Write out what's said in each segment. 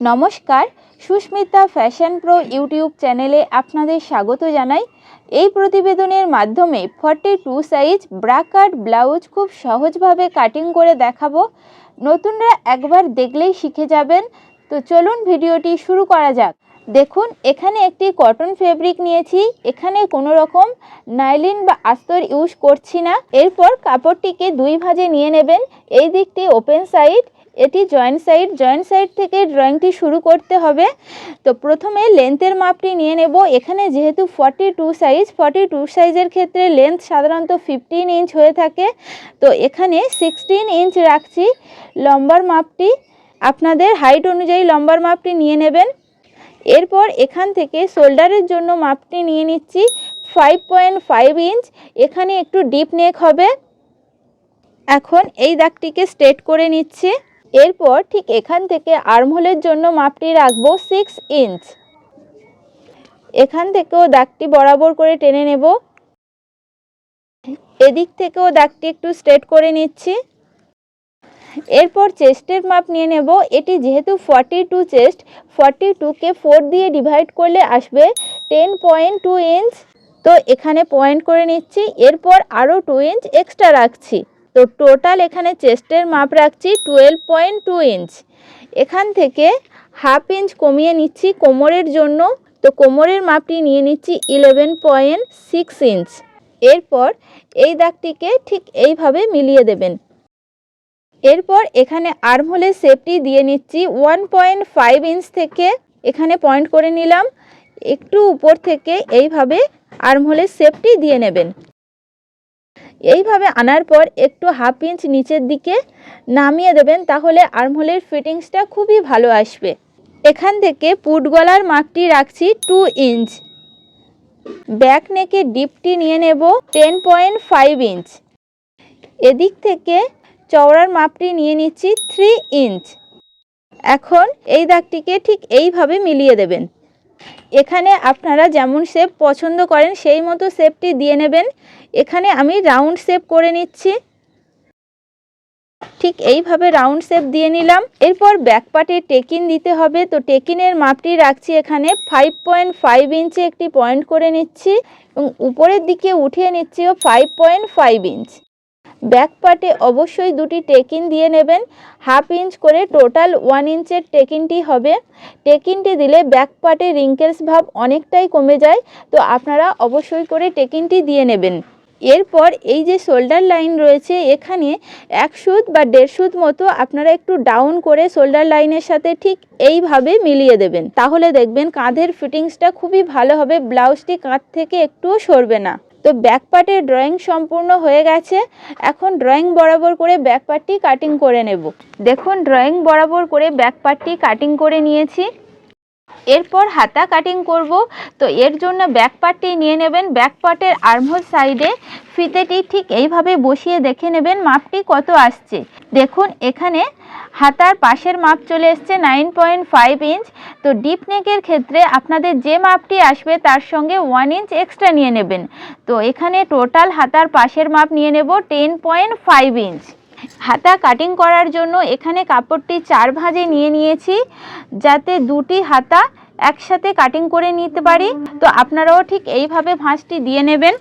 নমস্কার, Susmita fashion pro YouTube চ্যানেলে আপনাদের স্বাগত জানাই। এই প্রতিবেদনের মাধ্যমে forty two size bra cut blouse খুব সহজভাবে কাটিং করে দেখাবো। নতুনরা একবার দেখলেই শিখে যাবেন। তো চলুন ভিডিওটি শুরু করা যাক। দেখুন, এখানে একটি কটন ফেব্রিক নিয়েছি। এখানে কোনো রকম নাইলিন বা আস্তর ইউজ করছি না। এরপর কাপড়টিকে দুই ভাজে নিয়ে নেবেন। এই দিকটি ওপেন সাইড এটি জয়েন্ট সাইড জয়েন্ট সাইড থেকে ড্রয়িংটি শুরু করতে হবে। তো প্রথমে লেন্থের মাপটি নিয়ে নেব। এখানে যেহেতু forty two size forty two সাইজের ক্ষেত্রে লেন্থ সাধারণত ফিফটিন ইঞ্চ হয়ে থাকে। তো এখানে সিক্সটিন ইঞ্চ রাখছি। লম্বার মাপটি, আপনাদের হাইট অনুযায়ী লম্বার মাপটি নিয়ে নেবেন। এরপর এখান থেকে শোল্ডারের জন্য মাপটি নিয়ে নিচ্ছি। ফাইভ পয়েন্ট ফাইভ ইঞ্চ এখানে একটু ডিপ নেক হবে। এখন এই দাগটিকে স্ট্রেট করে নিচ্ছি। এরপর ঠিক এখান থেকে আর্মহোলের জন্য মাপটি রাখব সিক্স ইঞ্চ এখান থেকেও দাগটি বরাবর করে টেনে নেব। এদিক থেকেও দাগটি একটু স্ট্রেট করে নিচ্ছি। এরপর চেস্টের মাপ নিয়ে নেব। এটি যেহেতু ফর্টি টু চেস্ট ফর্টি টুকে ফোর দিয়ে ডিভাইড করলে আসবে টেন পয়েন্ট টু ইঞ্চ তো এখানে পয়েন্ট করে নিচ্ছি। এরপর আরও টু ইঞ্চ এক্সট্রা রাখছি। তো টোটাল এখানে চেস্টের মাপ রাখছি টুয়েলভ পয়েন্ট টু ইঞ্চ এখান থেকে হাফ ইঞ্চ কমিয়ে নিচ্ছি কোমরের জন্য, তো কোমরের মাপটি নিয়ে নিচ্ছি ইলেভেন পয়েন্ট সিক্স ইঞ্চ এরপর এই দাগটিকে ঠিক এইভাবে মিলিয়ে দেবেন। এরপর এখানে আর্মহোলের শেপটি দিয়ে নিচ্ছি ওয়ান পয়েন্ট ফাইভ ইঞ্চ থেকে, এখানে পয়েন্ট করে নিলাম। একটু উপর থেকে এইভাবে আর্মহোলের শেপটি দিয়ে নেবেন। এইভাবে আনার পর একটু হাফ ইঞ্চ নিচের দিকে নামিয়ে দেবেন, তাহলে আর্মহোলের ফিটিংসটা খুবই ভালো আসবে। এখান থেকে পুট গলার মাপটি রাখছি টু ইঞ্চ। ব্যাক নেকে ডিপটি নিয়ে নেব টেন পয়েন্ট ফাইভ ইঞ্চ। এদিক থেকে চওড়ার মাপটি নিয়ে নিচ্ছি থ্রি ইঞ্চ। এখন এই দাগটিকে ঠিক এইভাবে মিলিয়ে দেবেন। এখানে আপনারা যেমন শেপ পছন্দ করেন, সেই মতো শেপটি দিয়ে নেবেন। এখানে আমি রাউন্ড শেপ করে নিচ্ছি। ঠিক এইভাবে রাউন্ড শেপ দিয়ে নিলাম। এরপর ব্যাকপার্টে টেকিন দিতে হবে। তো টেকিনের মাপটি রাখছি এখানে ফাইভ পয়েন্ট ফাইভ ইঞ্চে একটি পয়েন্ট করে নিচ্ছি এবং উপরের দিকে উঠিয়ে নিচ্ছি ও five point five inch. Back পার্টে অবশ্যই দুটি টেকিন দিয়ে নেবেন। হাফ ইঞ্চ করে টোটাল ওয়ান ইঞ্চের টেকিনটি হবে। টেকিনটি দিলে ব্যাক পার্টে রিঙ্কেলস ভাব অনেকটাই কমে যায়, তো আপনারা অবশ্যই করে টেকিনটি দিয়ে নেবেন। এরপর এই যে শোল্ডার লাইন রয়েছে, এখানে এক সুত বা দেড় সুত মতো আপনারা একটু ডাউন করে শোল্ডার লাইনের সাথে ঠিক এইভাবে মিলিয়ে দেবেন। তাহলে দেখবেন কাঁধের ফিটিংসটা খুবই ভালো হবে, ব্লাউজটি কাঁধ থেকে একটুও সরবে না। তো ব্যাক পার্টের ড্রয়িং সম্পূর্ণ হয়ে গেছে। এখন ড্রয়িং বরাবর করে ব্যাক পার্টটি কাটিং করে নেব। দেখুন ড্রয়িং বরাবর করে ব্যাক পার্টটি কাটিং করে নিয়েছি। এরপর হাতা কাটিং করব। তো এর জন্য ব্যাক পার্টটি নিয়ে নেবেন। ব্যাক পার্টের আর্মহোল সাইডে ফিতেটি ঠিক এইভাবে বসিয়ে দেখে নেবেন মাপটি কত আসছে। দেখুন, এখানে হাতার পাশের মাপ চলে এসছে নাইন পয়েন্ট ফাইভ ইঞ্চ তো ডিপ নেকের ক্ষেত্রে আপনাদের যে মাপটি আসবে তার সঙ্গে ওয়ান ইঞ্চ এক্সট্রা নিয়ে নেবেন। তো এখানে টোটাল হাতার পাশের মাপ নিয়ে নেব টেন পয়েন্ট ফাইভ ইঞ্চ হাতা কাটিং করার জন্য এখানে কাপড়টি চার ভাঁজে নিয়ে নিয়েছি, যাতে দুটি হাতা একসাথে কাটিং করে নিতে পারি। তো আপনারাও ঠিক এইভাবে ভাঁজটি দিয়ে নেবেন।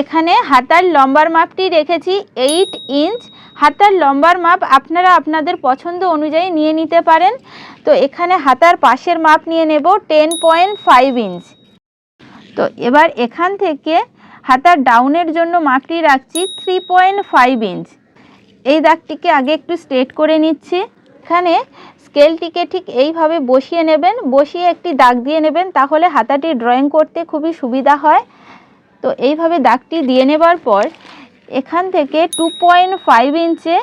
এখানে হাতার লম্বার মাপটি রেখেছি এইট ইঞ্চ হাতার লম্বার মাপ আপনারা আপনাদের পছন্দ অনুযায়ী নিয়ে নিতে পারেন। তো এখানে হাতার পাশের মাপ নিয়ে নেব টেন পয়েন্ট ফাইভ ইঞ্চ তো এবার এখান থেকে হাতার ডাউনের জন্য মাপটি রাখছি থ্রি পয়েন্ট ফাইভ ইঞ্চ এই দাগটিকে আগে একটু স্ট্রেট করে নিচ্ছি। এখানে স্কেলটিকে ঠিক এইভাবে বসিয়ে নেবেন, বসিয়ে একটি দাগ দিয়ে নেবেন, তাহলে হাতাটি ড্রয়িং করতে খুবই সুবিধা হয়। তো এইভাবে দাগটি দিয়ে নেবার পর এখান থেকে টু পয়েন্ট ফাইভ ইঞ্চে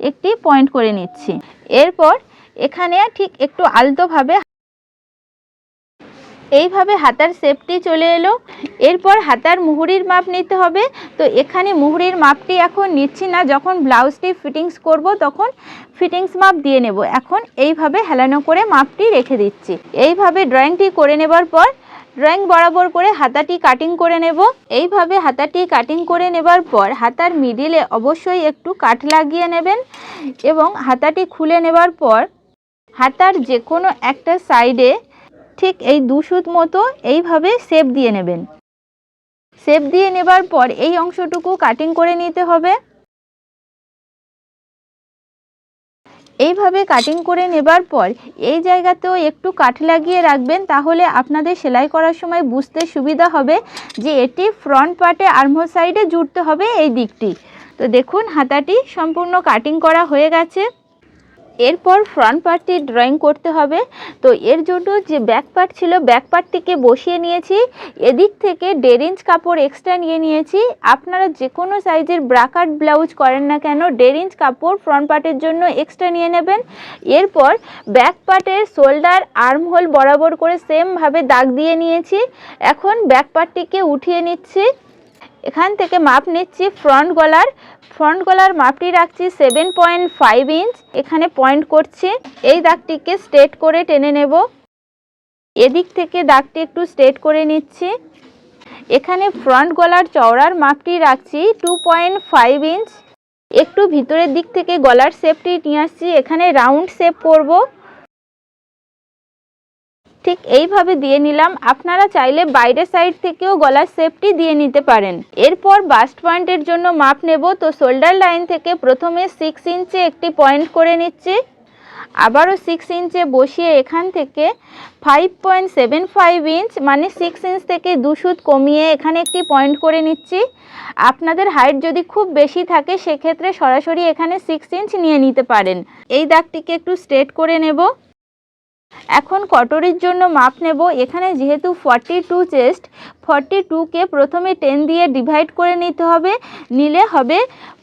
একটি পয়েন্ট করে নিচ্ছি। এরপর এখানে ঠিক একটু আলতোভাবে এইভাবে হাতার শেপটি চলে এলো। এরপর হাতার মুহুরির মাপ নিতে হবে। তো এখানে মুহুরির মাপটি এখন নিচ্ছি না। যখন ব্লাউজটি ফিটিংস করব, তখন ফিটিংস মাপ দিয়ে নেব। এখন এইভাবে হেলানো করে মাপটি রেখে দিচ্ছি। এইভাবে ড্রয়িংটি করে নেবার পর ড্রয়িং বরাবর করে হাতাটি কাটিং করে নেব। এইভাবে হাতাটি কাটিং করে নেবার পর, হাতার মিডিলে অবশ্যই একটু কাট লাগিয়ে নেবেন এবং হাতাটি খুলে নেবার পর, হাতার যে কোনো একটা সাইডে ঠিক এই দুসুত মতো এইভাবে শেপ দিয়ে নেবেন। শেপ দিয়ে নেবার পর এই অংশটুকু কাটিং করে নিতে হবে। এইভাবে কাটিং করে নেবার পর এই জায়গাতেও একটু কাঠ লাগিয়ে রাখবেন, তাহলে আপনাদের সেলাই করার সময় বুঝতে সুবিধা হবে যে এটি ফ্রন্ট পার্টে আর্মহোল সাইডে জুড়তে হবে এই দিকটি। তো দেখুন, হাতাটি সম্পূর্ণ কাটিং করা হয়ে গেছে। এরপর ফ্রন্ট পার্টটি ড্রয়িং করতে হবে। তো এর জন্য যে ব্যাক পার্ট ছিল ব্যাক পার্টটিকে বসিয়ে নিয়েছি। এদিক থেকে দেড় ইঞ্চ কাপড় এক্সট্রা নিয়ে নিয়েছি। আপনারা যে কোনো সাইজের ব্রাকাট ব্লাউজ করেন না কেন, দেড় ইঞ্চ কাপড় ফ্রন্ট পার্টের জন্য এক্সট্রা নিয়ে নেবেন। এরপর ব্যাক পার্টের শোল্ডার আর্ম হোল বরাবর করে সেমভাবে দাগ দিয়ে নিয়েছি। এখন ব্যাক পার্টটিকে উঠিয়ে নিচ্ছি। এখান থেকে মাপ নিচ্ছি ফ্রন্ট গলার। ফ্রন্ট গলার মাপটি রাখছি সেভেন পয়েন্ট ফাইভ ইঞ্চ এখানে পয়েন্ট করছি। এই দাগটিকে স্ট্রেট করে টেনে নেব। এদিক থেকে দাগটি একটু স্ট্রেট করে নিচ্ছি। এখানে ফ্রন্ট গলার চওড়ার মাপটি রাখছি টু পয়েন্ট ফাইভ ইঞ্চ একটু ভিতরের দিক থেকে গলার শেপটি নিয়ে আসছি। এখানে রাউন্ড শেপ করব। ঠিক এইভাবে দিয়ে নিলাম। আপনারা চাইলে বাইরের সাইড থেকেও গলার শেপটি দিয়ে নিতে পারেন। এরপর বাস্ট পয়েন্টের জন্য মাপ নেব। তো শোল্ডার লাইন থেকে প্রথমে সিক্স ইঞ্চে একটি পয়েন্ট করে নিচ্ছি। আবারও সিক্স ইঞ্চে বসিয়ে এখান থেকে five point seven five inch মানে সিক্স ইঞ্চ থেকে দুশুত কমিয়ে এখানে একটি পয়েন্ট করে নিচ্ছি। আপনাদের হাইট যদি খুব বেশি থাকে, সেক্ষেত্রে সরাসরি এখানে সিক্স ইঞ্চ নিয়ে নিতে পারেন। এই দাগটিকে একটু স্ট্রেট করে নেব। এখন কটরির জন্য মাপ নেব। এখানে যেহেতু ফর্টি টু চেস্ট ফর্টি টুকে প্রথমে টেন দিয়ে ডিভাইড করে নিতে হবে। নিলে হবে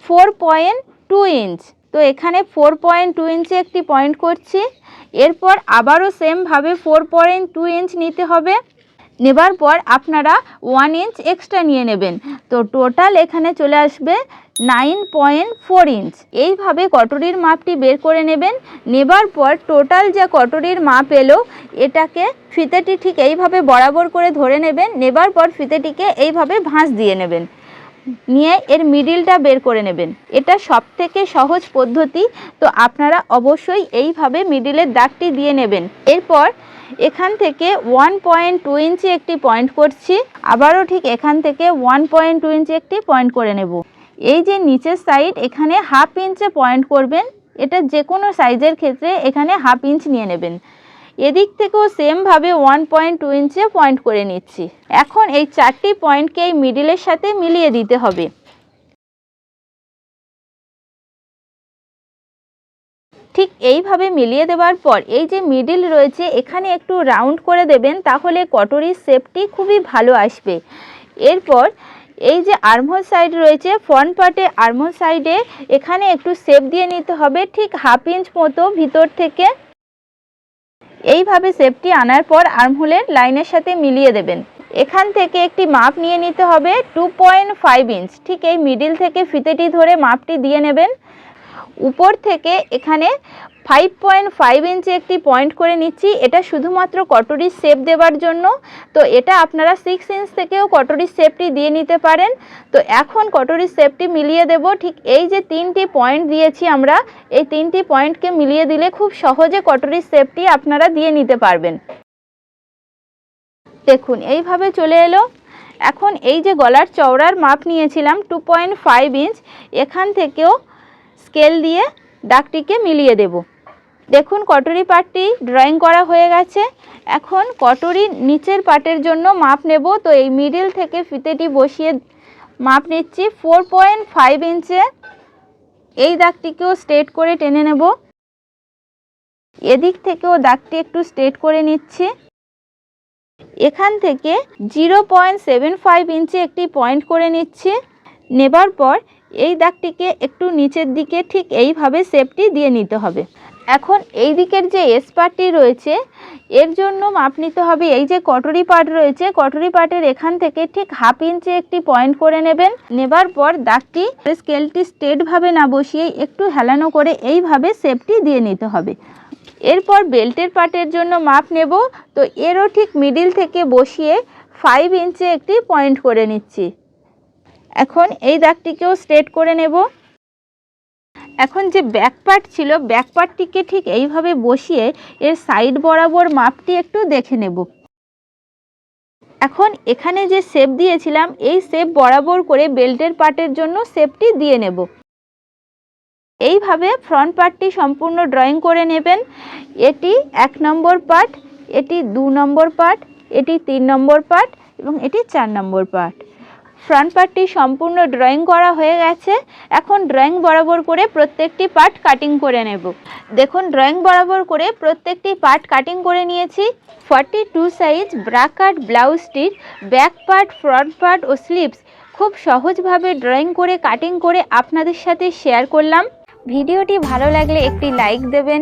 ফোর পয়েন্ট টু ইঞ্চ তো এখানে ফোর পয়েন্ট টু ইঞ্চে একটি পয়েন্ট করছি। এরপর আবারও সেমভাবে ফোর পয়েন্ট টু ইঞ্চ নিতে হবে। নেবার পর আপনারা ওয়ান ইঞ্চ এক্সট্রা নিয়ে নেবেন। তো টোটাল এখানে চলে আসবে নাইন পয়েন্ট ফোর ইঞ্চ এইভাবে কটরির মাপটি বের করে নেবেন। নেবার পর টোটাল যে কটরির মাপ এলো, এটাকে ফিতেটি ঠিক এইভাবে বরাবর করে ধরে নেবেন। নেবার পর ফিতেটিকে এইভাবে ভাঁজ দিয়ে নেবেন। নিয়ে এর মিডিলটা বের করে নেবেন। এটা সব থেকে সহজ পদ্ধতি। তো আপনারা অবশ্যই এইভাবে মিডিলের দাগটি দিয়ে নেবেন। এরপর এখান থেকে ওয়ান পয়েন্ট টু ইঞ্চি একটি পয়েন্ট করছি, আবারও ঠিক এখান থেকে ওয়ান পয়েন্ট টু ইঞ্চি একটি পয়েন্ট করে নেব। এই যে নিচের সাইড এখানে হাফ ইঞ্চে পয়েন্ট করবেন, এটা যে কোনো সাইজের ক্ষেত্রে এখানে হাফ ইঞ্চ নিয়ে নেবেন। এদিক থেকেও সেমভাবে ওয়ান পয়েন্ট টু ইঞ্চে পয়েন্ট করে নিচ্ছি। এখন এই চারটি পয়েন্টকে এই মিডিলের সাথে মিলিয়ে দিতে হবে। ঠিক এইভাবে মিলিয়ে দেওয়ার পর এই যে মিডিল রয়েছে, এখানে একটু রাউন্ড করে দেবেন, তাহলে কটরির শেপটি খুবই ভালো আসবে। এরপর এই যে আর্মহোল সাইড রয়েছে ফ্রন্ট পার্টে আর্মহোল সাইডে এখানে একটু শেপ দিয়ে নিতে হবে, ঠিক হাফ ইঞ্চ মতো ভিতর থেকে। এইভাবে শেপটি আনার পর আর্মহোলের লাইনের সাথে মিলিয়ে দেবেন। এখান থেকে একটি মাপ নিয়ে নিতে হবে টু পয়েন্ট ফাইভ ইঞ্চ ঠিক এই মিডিল থেকে ফিতেটি ধরে মাপটি দিয়ে নেবেন। উপর থেকে এখানে ফাইভ পয়েন্ট ফাইভ ইঞ্চি একটি পয়েন্ট করে নিচ্ছি। এটা শুধুমাত্র কটরির শেপ দেওয়ার জন্য। তো এটা আপনারা সিক্স ইঞ্চ থেকেও কটরির শেপটি দিয়ে নিতে পারেন। তো এখন কটরির শেপটি মিলিয়ে দেব। ঠিক এই যে তিনটি পয়েন্ট দিয়েছি আমরা, এই তিনটি পয়েন্টকে মিলিয়ে দিলে খুব সহজে কটরির শেপটি আপনারা দিয়ে নিতে পারবেন। দেখুন, এইভাবে চলে এলো। এখন এই যে গলার চওড়ার মাপ নিয়েছিলাম টু পয়েন্ট ফাইভ ইঞ্চ এখান থেকেও স্কেল দিয়ে দাগটিকে মিলিয়ে দেব। দেখুন কটরি পাটটি ড্রয়িং করা হয়ে গেছে। এখন কটরি নিচের পাটের জন্য মাপ নেব। তো এই মিডিল থেকে ফিতেটি বসিয়ে মাপ নিচ্ছি। ফোর পয়েন্ট ফাইভ ইঞ্চে এই দাগটিকেও স্ট্রেট করে টেনে নেব। এদিক থেকেও দাগটি একটু স্ট্রেট করে নিচ্ছি। এখান থেকে জিরো পয়েন্ট সেভেন ফাইভ ইঞ্চে একটি পয়েন্ট করে নিচ্ছি। নেবার পর এই দাগটিকে একটু নিচের দিকে ঠিক এইভাবে শেপটি দিয়ে নিতে হবে। এখন এই দিকের যে এস রয়েছে, এর জন্য মাপ নিতে হবে। এই যে কটরি পার্ট রয়েছে, কটরি পার্টের এখান থেকে ঠিক হাফ ইঞ্চে একটি পয়েন্ট করে নেবেন। নেবার পর দাগটি স্কেলটি স্ট্রেটভাবে না বসিয়ে একটু হেলানো করে এইভাবে শেপটি দিয়ে নিতে হবে। এরপর বেল্টের পার্টের জন্য মাপ নেব। তো এরও ঠিক মিডিল থেকে বসিয়ে ফাইভ ইঞ্চে একটি পয়েন্ট করে নিচ্ছি। এখন এই দাগটিকেও স্ট্রেট করে নেব। এখন যে ব্যাক পার্ট ছিল ব্যাক পার্টটিকে ঠিক এইভাবে বসিয়ে এর সাইড বরাবর মাপটি একটু দেখে নেব। এখন এখানে যে শেপ দিয়েছিলাম, এই শেপ বরাবর করে বেল্টের পার্টের জন্য শেপটি দিয়ে নেব। এইভাবে ফ্রন্ট পার্টটি সম্পূর্ণ ড্রয়িং করে নেবেন। এটি এক নম্বর পার্ট এটি দু নম্বর পার্ট এটি তিন নম্বর পার্ট এবং এটি চার নম্বর পার্ট ফ্রন্ট পার্টটি সম্পূর্ণ ড্রয়িং করা হয়ে গেছে। এখন ড্রয়িং বরাবর করে প্রত্যেকটি পার্ট কাটিং করে নেব। দেখুন ড্রয়িং বরাবর করে প্রত্যেকটি পার্ট কাটিং করে নিয়েছি। Forty two size bra cut ব্লাউজটির back part front part ও স্লিভস খুব সহজভাবে ড্রয়িং করে কাটিং করে আপনাদের সাথে শেয়ার করলাম। ভিডিওটি ভালো লাগলে একটি লাইক দেবেন